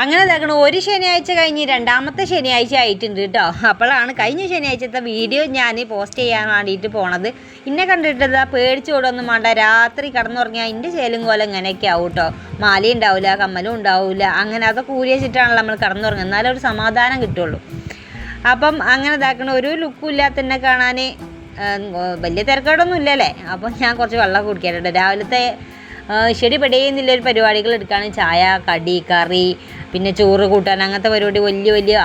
അങ്ങനെ ഇതാക്കണം ഒരു ശനിയാഴ്ച കഴിഞ്ഞ് രണ്ടാമത്തെ ശനിയാഴ്ച ആയിട്ടുണ്ട് കേട്ടോ. അപ്പോഴാണ് കഴിഞ്ഞ ശനിയാഴ്ചത്തെ വീഡിയോ ഞാൻ പോസ്റ്റ് ചെയ്യാൻ വേണ്ടിയിട്ട് പോണത്. ഇന്നെ കണ്ടിട്ട് ഇതാ പേടിച്ചു കൂടൊന്നും വേണ്ട. രാത്രി കിടന്നുറങ്ങിയാൽ എന്റെ ചേലും കോലം ഇങ്ങനെയൊക്കെ ആവും കേട്ടോ. മാല ഉണ്ടാവില്ല കമ്മലും ഉണ്ടാവില്ല അങ്ങനെ അതൊക്കെ ഊരി വെച്ചിട്ടാണല്ലോ നമ്മൾ കിടന്നുറങ്ങുക എന്നാലും ഒരു സമാധാനം കിട്ടുള്ളൂ. അപ്പം അങ്ങനെ ഇതാക്കണം ഒരു ലുക്കും ഇല്ലാത്ത തന്നെ കാണാൻ വലിയ തിരക്കേടൊന്നും ഇല്ലല്ലേ അപ്പം ഞാൻ കുറച്ച് വെള്ളം കുടിക്കാറുണ്ട്. രാവിലത്തെ ശരി പെടേന്നില്ല ഒരു പരിപാടികൾ എടുക്കുകയാണ് ചായ കടി കറി പിന്നെ ചോറ് കൂട്ടാൻ അങ്ങനത്തെ പരിപാടി വലിയ വലിയ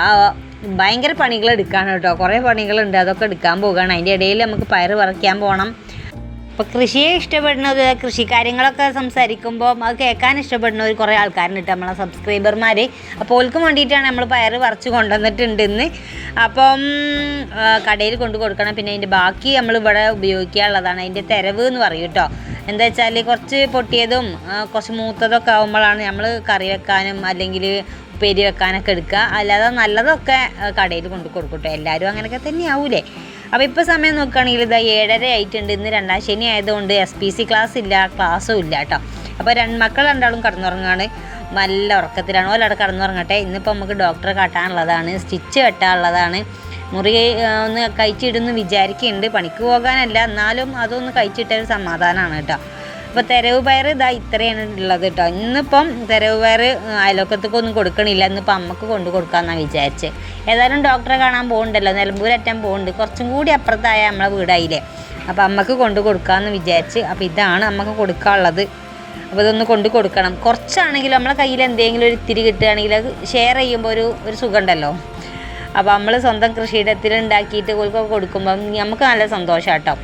ഭയങ്കര പണികൾ എടുക്കാണ് കേട്ടോ. കുറേ പണികളുണ്ട് അതൊക്കെ എടുക്കാൻ പോകുകയാണ് അതിന്റെ ഇടയിൽ നമുക്ക് പയർ പറിക്കാൻ പോകണം. അപ്പോൾ കൃഷിയെ ഇഷ്ടപ്പെടുന്നത് കൃഷി കാര്യങ്ങളൊക്കെ സംസാരിക്കുമ്പോൾ അത് കേൾക്കാൻ ഇഷ്ടപ്പെടുന്ന ഒരു കുറേ ആൾക്കാരുണ്ട് നമ്മളെ സബ്സ്ക്രൈബർമാർ അപ്പോൾ ഓൽക്കും വേണ്ടിയിട്ടാണ് നമ്മൾ പയർ പറിച്ച് കൊണ്ടുവന്നിട്ടുണ്ട് ഇന്ന് അപ്പം കടയിൽ കൊണ്ട് കൊടുക്കണം. പിന്നെ അതിന്റെ ബാക്കി നമ്മൾ ഇവിടെ ഉപയോഗിക്കാനുള്ളതാണ് അതിന്റെ തെരവ് എന്ന് പറയും കേട്ടോ. എന്താ വെച്ചാൽ കുറച്ച് പൊട്ടിയതും കുറച്ച് മൂത്തതൊക്കെ ആകുമ്പോഴാണ് നമ്മൾ കറി വെക്കാനും അല്ലെങ്കിൽ ഉപ്പേരി വെക്കാനൊക്കെ എടുക്കുക. അല്ലാതെ നല്ലതൊക്കെ കടയിൽ കൊണ്ട് കൊടുക്കട്ടെ എല്ലാവരും അങ്ങനെയൊക്കെ തന്നെ ആവൂലേ അപ്പോൾ ഇപ്പോൾ സമയം നോക്കുകയാണെങ്കിൽ ഇതാ ഏഴര ആയിട്ടുണ്ട്. ഇന്ന് രണ്ടാം ശനി ആയതുകൊണ്ട് എസ് പി സി ക്ലാസ് ഇല്ല ക്ലാസ്സും ഇല്ല കേട്ടോ. അപ്പോൾ രണ്ട് മക്കൾ രണ്ടാളും കടന്നുറങ്ങാണ് നല്ല ഉറക്കത്തിലാണ്. ഒരാൾ കടന്നുറങ്ങട്ടെ. ഇന്നിപ്പോൾ നമുക്ക് ഡോക്ടറെ കാട്ടാനുള്ളതാണ്. സ്റ്റിച്ച് വെട്ടാനുള്ളതാണ്. മുറി ഒന്ന് കഴിച്ചിടുന്നു വിചാരിക്കുന്നുണ്ട്. പണിക്ക് പോകാനല്ല. എന്നാലും അതൊന്ന് കഴിച്ചിട്ടൊരു സമാധാനമാണ് കേട്ടോ. അപ്പോൾ തെരവ് പയർ ഇതാ ഇത്രയാണ് ഉള്ളത് കേട്ടോ. ഇന്നിപ്പം തെരവ് പയർ അയലോക്കത്തേക്കൊന്നും കൊടുക്കണില്ല. ഇന്നിപ്പോൾ അമ്മയ്ക്ക് കൊണ്ട് കൊടുക്കാമെന്നാണ് വിചാരിച്ചത് ഏതായാലും ഡോക്ടറെ കാണാൻ പോകുന്നുണ്ടല്ലോ നിലമ്പൂരറ്റാൻ പോകുന്നുണ്ട് കുറച്ചും കൂടി അപ്പുറത്തായ നമ്മളെ വീടായില്ലേ. അപ്പോൾ അമ്മയ്ക്ക് കൊണ്ട് കൊടുക്കാമെന്ന് വിചാരിച്ച് അപ്പോൾ ഇതാണ് അമ്മയ്ക്ക് കൊടുക്കാനുള്ളത്. അപ്പോൾ ഇതൊന്ന് കൊണ്ട് കൊടുക്കണം. കുറച്ചാണെങ്കിലും നമ്മളെ കയ്യിൽ എന്തെങ്കിലും ഒരു ഇത്തിരി കിട്ടുകയാണെങ്കിൽ അത് ഷെയർ ചെയ്യുമ്പോൾ ഒരു ഒരു സുഖമുണ്ടല്ലോ. അപ്പോൾ നമ്മൾ സ്വന്തം കൃഷിയിടത്തിൽ ഉണ്ടാക്കിയിട്ട് കൊടുക്കുമ്പോൾ നമുക്ക് നല്ല സന്തോഷം കേട്ടോ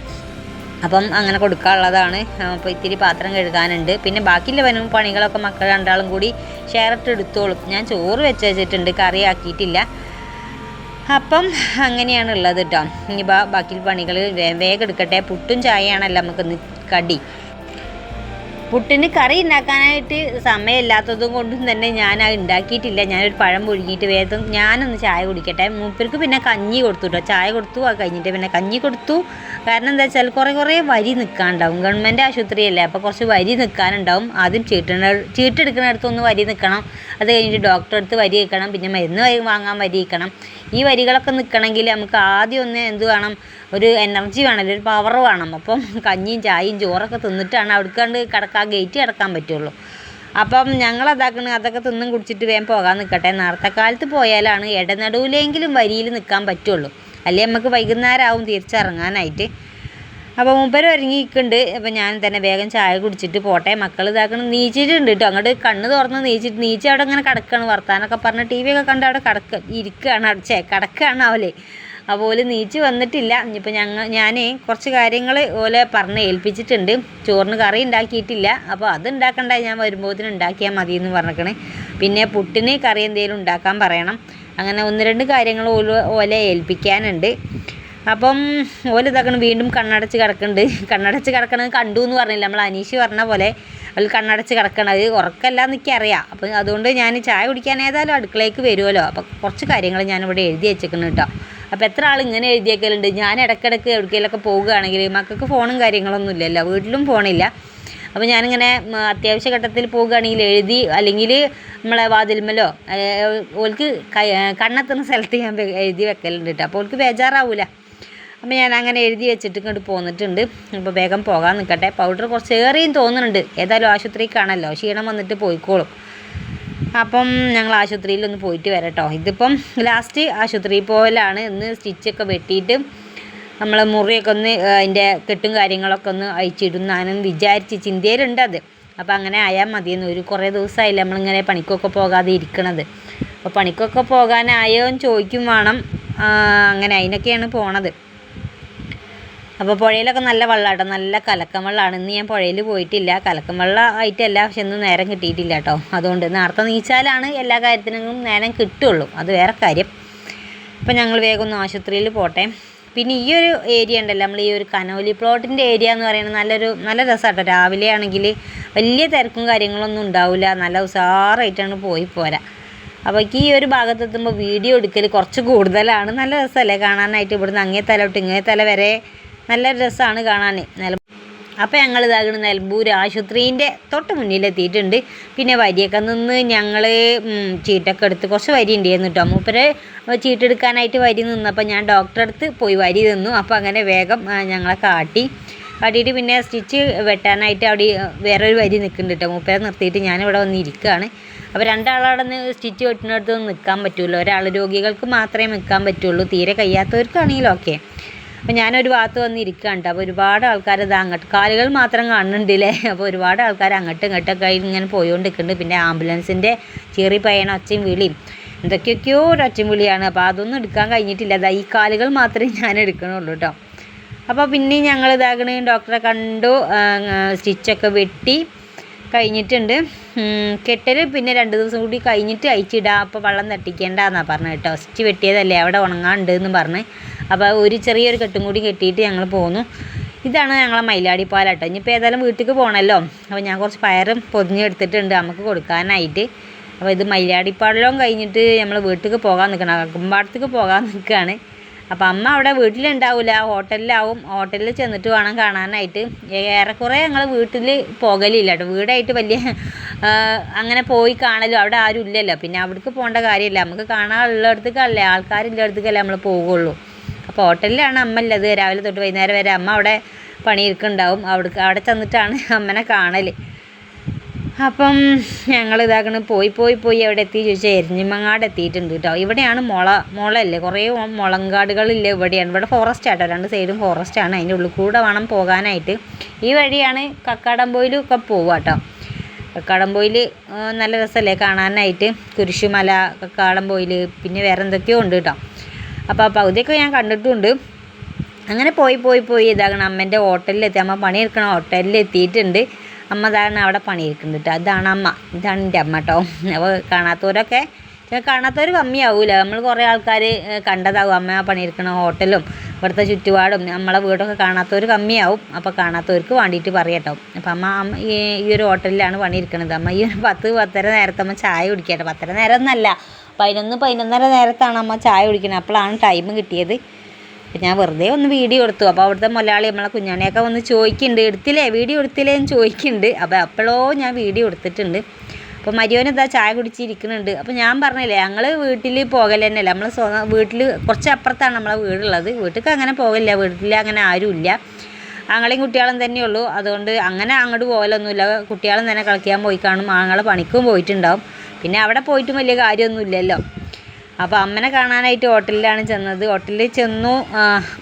അപ്പം അങ്ങനെ കൊടുക്കാനുള്ളതാണ്. അപ്പോൾ ഇത്തിരി പാത്രം കഴുകാനുണ്ട്. പിന്നെ ബാക്കിയുള്ള വനും പണികളൊക്കെ മക്കൾ രണ്ടാളും കൂടി ഷെയർ ഇട്ട് എടുത്തോളും. ഞാൻ ചോറ് വെച്ച് വെച്ചിട്ടുണ്ട് കറി ആക്കിയിട്ടില്ല അപ്പം അങ്ങനെയാണ് ഉള്ളത് കേട്ടോ ഇനി ബാക്കി പണികൾ വേഗം എടുക്കട്ടെ. പുട്ടും ചായയാണല്ലോ നമുക്ക് കടി. പുട്ടിന് കറി ഉണ്ടാക്കാനായിട്ട് സമയമില്ലാത്തതും കൊണ്ടും തന്നെ ഞാൻ അത് ഉണ്ടാക്കിയിട്ടില്ല. ഞാനൊരു പഴം പുഴുങ്ങിയിട്ട് വേഗം ഞാനൊന്ന് ചായ കുടിക്കട്ടെ. മൂപ്പർക്ക് പിന്നെ കഞ്ഞി കൊടുത്തു കേട്ടോ ചായ കൊടുത്തു ആ കഴിഞ്ഞിട്ട് പിന്നെ കഞ്ഞി കൊടുത്തു. കാരണം എന്താ വെച്ചാൽ കുറേ കുറേ വരി നിൽക്കാനുണ്ടാവും. ഗവൺമെന്റ് ആശുപത്രിയല്ലേ അപ്പോൾ കുറച്ച് വരി നിൽക്കാനുണ്ടാവും. ആദ്യം ചീട്ടണ ചീട്ടെടുക്കുന്നിടത്തൊന്ന് വരി നിൽക്കണം. അത് കഴിഞ്ഞിട്ട് ഡോക്ടറെ അടുത്ത് വരി നിൽക്കണം പിന്നെ മരുന്ന് വാങ്ങാൻ വരി നിൽക്കണം ഈ വരികളൊക്കെ നിൽക്കണമെങ്കിൽ നമുക്ക് ആദ്യം ഒന്ന് എന്ത് വേണം? ഒരു എനർജി വേണമല്ലോ ഒരു പവർ വേണം. അപ്പം കഞ്ഞിയും ചായയും ചോറൊക്കെ തിന്നിട്ടാണ് അവിടേക്കാണ്ട് കിടക്കാൻ ഗേറ്റ് കിടക്കാൻ പറ്റുള്ളൂ. അപ്പം ഞങ്ങൾ അതാക്കണ അതൊക്കെ തിന്നും കുടിച്ചിട്ട് വേഗം പോകാൻ നിൽക്കട്ടെ നേരത്തെ കാലത്ത് പോയാലാണ് ഇടനടുവിലെങ്കിലും വരിയിൽ നിൽക്കാൻ പറ്റുള്ളൂ. അല്ലെങ്കിൽ നമുക്ക് വൈകുന്നേരം ആവും തിരിച്ചിറങ്ങാനായിട്ട് അപ്പോൾ ഇറങ്ങി നിൽക്കുന്നുണ്ട് അപ്പം ഞാൻ തന്നെ വേഗം ചായ കുടിച്ചിട്ട് പോട്ടെ. മക്കൾ ഇതാക്കണം നീച്ചിട്ടുണ്ട് കേട്ടോ അങ്ങോട്ട് കണ്ണ് തുറന്ന് നീച്ചിട്ട് നീച്ച് അവിടെ ഇങ്ങനെ കിടക്കുകയാണ് വർത്താനൊക്കെ പറഞ്ഞ് ടി വി ഒക്കെ കണ്ട് അവിടെ കിടക്ക ഇരിക്കുകയാണ് അടച്ചേ കിടക്കുകയാണ് അവൽ. അപ്പോൾ ഓൽ നീച്ച് വന്നിട്ടില്ല. ഇനിയിപ്പോൾ ഞങ്ങൾ ഞാൻ കുറച്ച് കാര്യങ്ങൾ ഓലെ പറഞ്ഞ് ഏൽപ്പിച്ചിട്ടുണ്ട്. ചോറിന് കറി ഉണ്ടാക്കിയിട്ടില്ല. അപ്പോൾ അത് ഉണ്ടാക്കണ്ട. ഞാൻ വരുമ്പോഴത്തിന് ഉണ്ടാക്കിയാൽ മതി എന്ന് പറഞ്ഞേക്കണേ പിന്നെ പുട്ടിന് കറി എന്തെങ്കിലും ഉണ്ടാക്കാൻ പറയണം. അങ്ങനെ ഒന്ന് രണ്ട് കാര്യങ്ങൾ ഓല ഓലെ ഏൽപ്പിക്കാനുണ്ട്. അപ്പം ഓൽ ഇതാക്കണം വീണ്ടും കണ്ണടച്ച് കിടക്കുന്നുണ്ട്. കണ്ണടച്ച് കിടക്കണത് കണ്ടു എന്ന് പറഞ്ഞില്ല. നമ്മൾ അനീഷ് പറഞ്ഞ പോലെ അവൾ കണ്ണടച്ച് കിടക്കണത് ഉറക്കമല്ല എന്നൊക്കെ അറിയാം അപ്പം അതുകൊണ്ട് ഞാൻ ചായ കുടിക്കാൻ ഏതായാലും അടുക്കളയ്ക്ക് വരുമല്ലോ. അപ്പം കുറച്ച് കാര്യങ്ങൾ ഞാനിവിടെ എഴുതി വെച്ചേക്കുന്നു കേട്ടോ. അപ്പോൾ എത്ര ആൾ ഇങ്ങനെ എഴുതിയേക്കലുണ്ട്? ഞാൻ ഇടയ്ക്കിടയ്ക്ക് എവിടേക്കെങ്കിലൊക്കെ പോവുകയാണെങ്കിൽ മക്കൾക്ക് ഫോണും കാര്യങ്ങളൊന്നും ഇല്ലല്ലോ. വീട്ടിലും ഫോണില്ല. അപ്പോൾ ഞാനിങ്ങനെ അത്യാവശ്യ ഘട്ടത്തിൽ പോവുകയാണെങ്കിൽ എഴുതി അല്ലെങ്കിൽ നമ്മളെ വാതിൽമലോ ഓൾക്ക് കണ്ണെത്തുന്ന സ്ഥലത്ത് ഞാൻ എഴുതി വെക്കലുണ്ട് കേട്ടോ. അപ്പോൾ ഓൾക്ക് ബേജാറാവൂല. അപ്പോൾ ഞാൻ അങ്ങനെ എഴുതി വെച്ചിട്ട് ഇങ്ങോട്ട് പോന്നിട്ടുണ്ട്. അപ്പോൾ വേഗം പോകാൻ നിൽക്കട്ടെ പൗഡർ കുറച്ച് ഏറെയും തോന്നുന്നുണ്ട്. ഏതായാലും ആശുപത്രിക്കാണല്ലോ. ക്ഷീണം വന്നിട്ട് പോയിക്കോളും. അപ്പം ഞങ്ങൾ ആശുപത്രിയിൽ ഒന്ന് പോയിട്ട് വരട്ടോ. ഇതിപ്പം ലാസ്റ്റ് ആശുപത്രിയിൽ പോകലാണ് ഇന്ന് സ്റ്റിച്ചൊക്കെ വെട്ടിയിട്ട് നമ്മൾ മുറിയൊക്കെ ഒന്ന് അതിന്റെ കെട്ടും കാര്യങ്ങളൊക്കെ ഒന്ന് അയച്ചിടുന്നാനും വിചാരിച്ച് ചിന്തയിലുണ്ട് അത്. അപ്പോൾ അങ്ങനെ ആയാൽ മതിയെന്ന്. ഒരു കുറേ ദിവസമായില്ല നമ്മളിങ്ങനെ പണിക്കൊക്കെ പോകാതെ ഇരിക്കണത്. അപ്പോൾ പണിക്കൊക്കെ പോകാനായോ എന്ന് ചോദിക്കും വേണം. അങ്ങനെ അതിനൊക്കെയാണ് പോണത്. അപ്പോൾ പുഴയിലൊക്കെ നല്ല വെള്ളമാട്ടോ നല്ല കലക്കം വെള്ളമാണ് ഇന്ന് ഞാൻ പുഴയിൽ പോയിട്ടില്ല. കലക്കം വെള്ളം ആയിട്ടല്ല പക്ഷെ ഇന്ന് നേരം കിട്ടിയിട്ടില്ല കേട്ടോ അതുകൊണ്ട് നേരത്തെ നീച്ചാലാണ് എല്ലാ കാര്യത്തിനും നേരം കിട്ടുള്ളൂ. അത് വേറെ കാര്യം. അപ്പോൾ ഞങ്ങൾ വേഗം ഒന്ന് ആശുപത്രിയിൽ പോട്ടെ. പിന്നെ ഈ ഒരു ഏരിയ ഉണ്ടല്ലോ നമ്മൾ ഈ ഒരു കനോലി പ്ലോട്ടിന്റെ ഏരിയ എന്ന് പറയുന്നത് നല്ലൊരു നല്ല രസമാട്ടോ രാവിലെ ആണെങ്കിൽ വലിയ തിരക്കും കാര്യങ്ങളൊന്നും ഉണ്ടാവില്ല. നല്ല ഉഷാറായിട്ടാണ് പോയി പോരാ. അപ്പോൾ ഈ ഒരു ഭാഗത്ത് എത്തുമ്പോൾ വീഡിയോ എടുക്കൽ കുറച്ച് കൂടുതലാണ്. നല്ല രസമല്ലേ കാണാനായിട്ട് ഇവിടുന്ന് അങ്ങേ തല തൊട്ട് ഇങ്ങേ തല വരെ നല്ല രസമാണ് കാണാൻ നില അപ്പോൾ ഞങ്ങൾ ഇതാകണ നെൽമ്പൂർ ആശുപത്രീന്റെ തൊട്ട് മുന്നിലെത്തിയിട്ടുണ്ട്. പിന്നെ വരിയൊക്കെ നിന്ന് ഞങ്ങൾ ചീട്ടൊക്കെ എടുത്ത് കുറച്ച് വരി ഉണ്ടായിരുന്നു കേട്ടോ മൂപ്പര് ചീട്ടെടുക്കാനായിട്ട് വരി നിന്നപ്പോൾ ഞാൻ ഡോക്ടറെ അടുത്ത് പോയി വരി നിന്നു അപ്പോൾ അങ്ങനെ വേഗം ഞങ്ങളെ കാട്ടി. കാട്ടിയിട്ട് പിന്നെ സ്റ്റിച്ച് വെട്ടാനായിട്ട് അവിടെ വേറൊരു വരി നിൽക്കുന്നുണ്ട് കേട്ടോ മൂപ്പരെ നിർത്തിയിട്ട് ഞാനിവിടെ വന്ന് ഇരിക്കുകയാണ് അപ്പോൾ രണ്ടാളവിടെ നിന്ന് സ്റ്റിച്ച് വെട്ടുന്നിടത്ത് നിൽക്കാൻ പറ്റുമല്ലോ ഒരാൾ രോഗികൾക്ക് മാത്രമേ നിൽക്കാൻ പറ്റുള്ളൂ. തീരെ കഴിയാത്തവർക്കാണെങ്കിലും ഓക്കെ അപ്പോൾ ഞാനൊരു ഭാഗത്ത് വന്ന് ഇരിക്കുകയാണ് അപ്പോൾ ഒരുപാട് ആൾക്കാർ ഇത് അങ്ങോട്ട് കാലുകൾ മാത്രം കാണുന്നുണ്ടല്ലേ? അപ്പോൾ ഒരുപാട് ആൾക്കാർ അങ്ങോട്ടും ഇങ്ങോട്ടൊക്കെ ആയി ഇങ്ങനെ പോയോണ്ടിരിക്കുന്നുണ്ട്. പിന്നെ ആംബുലൻസിന്റെ ചീറി പയ്യണ ഒച്ചയും വിളിയും. എന്തൊക്കെയൊക്കെയോ ഒരു ഒച്ചയും വിളിയാണ്. അപ്പോൾ അതൊന്നും എടുക്കാൻ കഴിഞ്ഞിട്ടില്ല. അതാ ഈ കാലുകൾ മാത്രമേ ഞാൻ എടുക്കണുള്ളൂ കേട്ടോ അപ്പോൾ പിന്നെ ഞങ്ങൾ ഇതാകണ ഡോക്ടറെ കണ്ടു. സ്റ്റിച്ചൊക്കെ വെട്ടി കഴിഞ്ഞിട്ടുണ്ട്. കെട്ടൽ പിന്നെ രണ്ട് ദിവസം കൂടി കഴിഞ്ഞിട്ട് അയച്ചിടാം അപ്പോൾ വെള്ളം തട്ടിക്കേണ്ടെന്നാണ് പറഞ്ഞത് കേട്ടോ സ്റ്റിച്ച് വെട്ടിയതല്ലേ? അവിടെ ഉണങ്ങാണ്ട് എന്ന് പറഞ്ഞ്. അപ്പോൾ ഒരു ചെറിയൊരു കെട്ടും കൂടി കെട്ടിയിട്ട് ഞങ്ങൾ പോന്നു. ഇതാണ് ഞങ്ങളെ മൈലാടി പാലാട്ടോ ഇനിയിപ്പോൾ ഏതായാലും വീട്ടിലേക്ക് പോകണമല്ലോ അപ്പോൾ ഞാൻ കുറച്ച് പയറും പൊതിഞ്ഞെടുത്തിട്ടുണ്ട് നമുക്ക് കൊടുക്കാനായിട്ട്. അപ്പോൾ ഇത് മയിലാടിപ്പാടലും കഴിഞ്ഞിട്ട് നമ്മൾ വീട്ടിലേക്ക് പോകാൻ നിൽക്കണം അകമ്പാടത്തേക്ക് പോകാൻ നിൽക്കുകയാണ് അപ്പോൾ അമ്മ അവിടെ വീട്ടിലുണ്ടാവില്ല ഹോട്ടലിലാവും. ഹോട്ടലിൽ ചെന്നിട്ട് വേണം കാണാനായിട്ട്. ഏറെക്കുറെ ഞങ്ങൾ വീട്ടിൽ പോകലില്ല കേട്ടോ വീടായിട്ട് വലിയ അങ്ങനെ പോയി കാണലോ അവിടെ ആരും ഇല്ലല്ലോ. പിന്നെ അവിടേക്ക് പോകേണ്ട കാര്യമില്ല നമുക്ക് കാണാനുള്ളിടത്തേക്കല്ലേ. ആൾക്കാരില്ലടത്തേക്കല്ലേ നമ്മൾ പോകുള്ളൂ അപ്പോൾ ഹോട്ടലിലാണ് അമ്മ ഉള്ളത്. രാവിലെ തൊട്ട് വൈകുന്നേരം വരെ അമ്മ അവിടെ പണിയെടുക്കുന്നുണ്ടാവും അവിടെ അവിടെ ചെന്നിട്ടാണ് അമ്മനെ കാണൽ അപ്പം ഞങ്ങൾ ഇതാക്കണ് പോയി പോയി പോയി എവിടെ എത്തി. ചോദിച്ചാൽ എരിഞ്ഞിമങ്ങാട് എത്തിയിട്ടുണ്ട് കേട്ടോ ഇവിടെയാണ് മുള മുളല്ലേ കുറേ മുളങ്കാടുകളില്ല ഇവിടെയാണ്. ഇവിടെ ഫോറസ്റ്റ് ആട്ടോ. രണ്ട് സൈഡും ഫോറസ്റ്റ് ആണ്. അതിന്റെ ഉള്ളിൽ കൂടെ വേണം പോകാനായിട്ട്. ഈ വഴിയാണ് കക്കാടംപോയിലൊക്കെ പോവുക കേട്ടോ കക്കാടംപോയിൽ നല്ല രസമല്ലേ കാണാനായിട്ട്? കുരിശുമല കക്കാടംപോയിൽ പിന്നെ വേറെ എന്തൊക്കെയോ ഉണ്ട് കേട്ടോ അപ്പോൾ ആ പകുതിയൊക്കെ ഞാൻ കണ്ടിട്ടുണ്ട്. അങ്ങനെ പോയി പോയി പോയി ഇതാകണം. അമ്മേന്റെ ഹോട്ടലിലെത്തി. അമ്മ പണിയെടുക്കണ ഹോട്ടലിൽ എത്തിയിട്ടുണ്ട് അമ്മ ഇതാണ് അവിടെ പണിയെടുക്കുന്നുണ്ട് കേട്ടോ അതാണ് അമ്മ. ഇതാണ് എന്റെ അമ്മ കേട്ടോ അപ്പോൾ കാണാത്തവരൊക്കെ കാണാത്തവർ കമ്മിയാവൂല. നമ്മൾ കുറേ ആൾക്കാർ കണ്ടതാവും. അമ്മ പണിയെടുക്കണ ഹോട്ടലും ഇവിടുത്തെ ചുറ്റുപാടും. നമ്മളെ വീടൊക്കെ കാണാത്തവർ കമ്മിയാവും. അപ്പോൾ കാണാത്തവർക്ക് വേണ്ടിയിട്ട് പറയട്ടോ അപ്പോൾ അമ്മ ഈ ഒരു ഹോട്ടലിലാണ് പണിയെടുക്കണത്. അമ്മ ഈ ഒരു പത്ത് പത്തര നേരത്തെ അമ്മ ചായ കുടിക്കട്ടെ പത്തര നേരം പതിനൊന്ന് പതിനൊന്നര നേരത്താണ് അമ്മ ചായ കുടിക്കുന്നത് അപ്പോഴാണ് ടൈം കിട്ടിയത്. അപ്പം ഞാൻ വെറുതെ ഒന്ന് വീഡിയോ എടുത്തു. അപ്പോൾ അവിടുത്തെ മലയാളി നമ്മളെ കുഞ്ഞാണിയൊക്കെ വന്ന് ചോദിക്കുന്നുണ്ട് എടുത്തില്ലേ? വീഡിയോ എടുത്തില്ലേ? എന്ന് ചോദിക്കുന്നുണ്ട്. അപ്പോൾ അപ്പോഴോ ഞാൻ വീഡിയോ എടുത്തിട്ടുണ്ട്. അപ്പോൾ മരിയോൻ ഇതാ ചായ കുടിച്ചിരിക്കുന്നുണ്ട്. അപ്പോൾ ഞാൻ പറഞ്ഞില്ലേ ഞങ്ങൾ വീട്ടിൽ പോകൽ തന്നെയല്ല നമ്മൾ സ്വന്തം വീട്ടിൽ കുറച്ച് അപ്പുറത്താണ് നമ്മളെ വീടുള്ളത്. വീട്ടിലേക്ക് അങ്ങനെ പോകില്ല വീട്ടിൽ അങ്ങനെ ആരുമില്ല. ആങ്ങളെയും കുട്ടികളും തന്നെയുള്ളൂ അതുകൊണ്ട് അങ്ങനെ അങ്ങോട്ട് പോകലൊന്നുമില്ല. കുട്ടികളും തന്നെ കളിക്കാൻ പോയി കാണും. ആങ്ങളെ പണിക്കും പോയിട്ടുണ്ടാവും. പിന്നെ അവിടെ പോയിട്ടും വലിയ കാര്യമൊന്നുമില്ലല്ലോ. അപ്പോൾ അമ്മനെ കാണാനായിട്ട് ഹോട്ടലിലാണ് ചെന്നത്. ഹോട്ടലിൽ ചെന്നു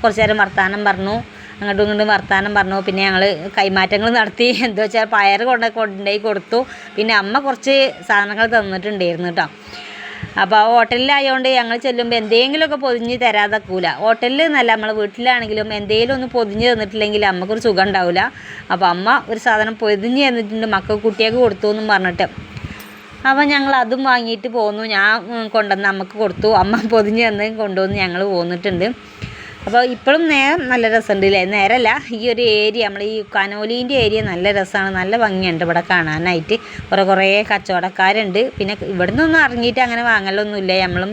കുറച്ച് നേരം വർത്തമാനം പറഞ്ഞു. അങ്ങോട്ടും ഇങ്ങോട്ടും വർത്തമാനം പറഞ്ഞു. പിന്നെ ഞങ്ങൾ കൈമാറ്റങ്ങൾ നടത്തി. എന്താ വെച്ചാൽ പയർ കൊണ്ട് കൊണ്ടുപോയി കൊടുത്തു. പിന്നെ അമ്മ കുറച്ച് സാധനങ്ങൾ തന്നിട്ടുണ്ടായിരുന്നു കേട്ടോ അപ്പോൾ ആ ഹോട്ടലിലായതുകൊണ്ട് ഞങ്ങൾ ചെല്ലുമ്പോൾ എന്തെങ്കിലുമൊക്കെ പൊതിഞ്ഞ് തരാതെക്കൂല. ഹോട്ടലിൽ എന്നല്ല നമ്മൾ വീട്ടിലാണെങ്കിലും എന്തെങ്കിലും ഒന്ന് പൊതിഞ്ഞ് തന്നിട്ടില്ലെങ്കിൽ അമ്മക്കൊരു സുഖം ഉണ്ടാവില്ല അപ്പോൾ അമ്മ ഒരു സാധനം പൊതിഞ്ഞ് തന്നിട്ടുണ്ട്. മക്കൾക്ക് കുട്ടിയൊക്കെ കൊടുത്തു എന്നും പറഞ്ഞിട്ട്. അപ്പോൾ ഞങ്ങൾ അതും വാങ്ങിയിട്ട് പോന്നു. ഞാൻ കൊണ്ടുവന്ന് അമ്മയ്ക്ക് കൊടുത്തു. അമ്മ പൊതിഞ്ഞ് തന്ന് കൊണ്ടുവന്ന് ഞങ്ങൾ പോന്നിട്ടുണ്ട്. അപ്പോൾ ഇപ്പോഴും നേരം നല്ല രസമുണ്ട് അല്ലേ നേരമല്ല ഈ ഒരു ഏരിയ നമ്മൾ ഈ കനോലീന്റെ ഏരിയ നല്ല രസമാണ് നല്ല ഭംഗിയുണ്ട് ഇവിടെ കാണാനായിട്ട്. കുറേ കുറേ കച്ചവടക്കാരുണ്ട്. പിന്നെ ഇവിടെ നിന്നൊന്നും ഇറങ്ങിയിട്ട് അങ്ങനെ വാങ്ങലൊന്നുമില്ല. നമ്മളും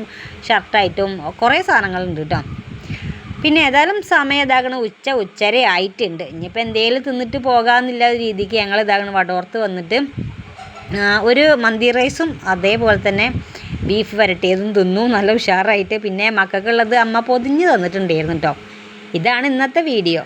ഷർട്ടായിട്ടും കുറേ സാധനങ്ങളുണ്ട് കേട്ടോ. പിന്നെ ഏതായാലും സമയം ഇതാകണം ഉച്ച ഉച്ചര ആയിട്ടുണ്ട്. ഇനിയിപ്പോൾ എന്തെങ്കിലും തിന്നിട്ട് പോകാമെന്നില്ല രീതിക്ക് ഞങ്ങൾ ഇതാകണം വടോർത്ത് വന്നിട്ട് ഒരു മന്തി റൈസും അതേപോലെ തന്നെ ബീഫ് വരട്ടിയതും തിന്നു. നല്ല ഉഷാറായിട്ട്. പിന്നെ മക്കൾക്കുള്ളത് അമ്മ പൊതിഞ്ഞ് തന്നിട്ടുണ്ടായിരുന്നു കേട്ടോ ഇതാണ് ഇന്നത്തെ വീഡിയോ.